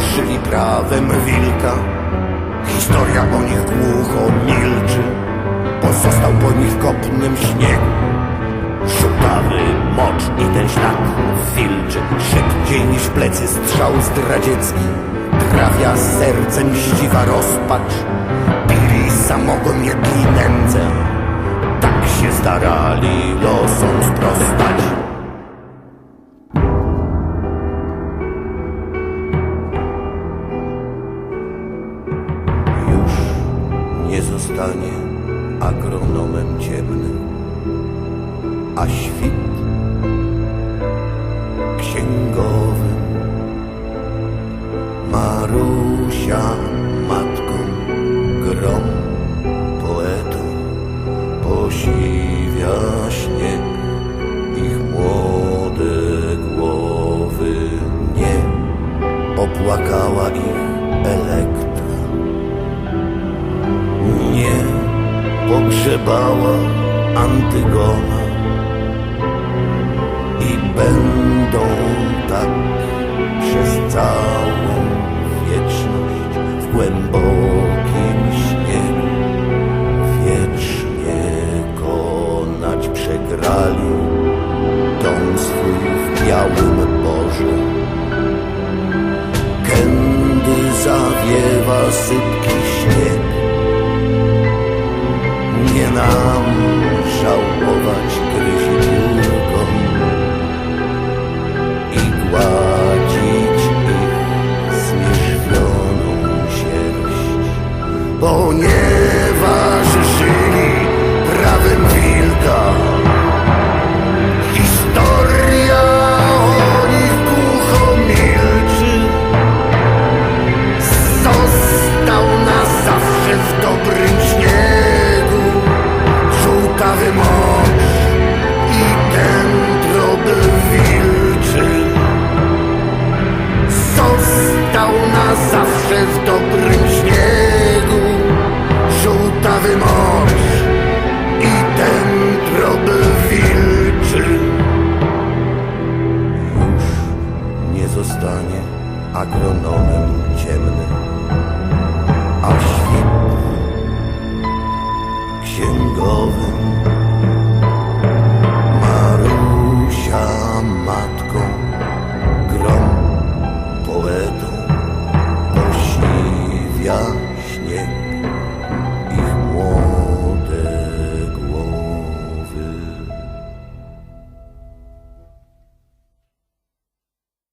żyli prawem wilka. Historia o nich głucho milczy, pozostał po nich kopnym śniegu. Żółtawy mocz i ten ślad filczy Szybciej niż plecy strzał zdradziecki Trafia sercem ściwa rozpacz Pili samogon jedli nędzę Tak się starali losom sprostać zostanie agronomem ciemnym a świt księgowym. Marusia matką, grom poetą, posiwia śnieg ich młode głowy. Nie opłakała ich Elektra, pogrzebała Antygona i będą tak przez całą wieczność w głębokim śnie wiecznie konać przegrali dom swój w białym Boże. Kędy zawiewa sypki śnieg, nie nam żałować gryzi biurko i gładzić ich zmierzwioną sierść, ponieważ żyli prawem wilka. Historia o nich głucho milczy, został na zawsze w dobrym zawsze w dobrym śniegu. Żółtawy morz i ten drobny wilczy już nie zostanie agronomem ciemnym A świt księgowym.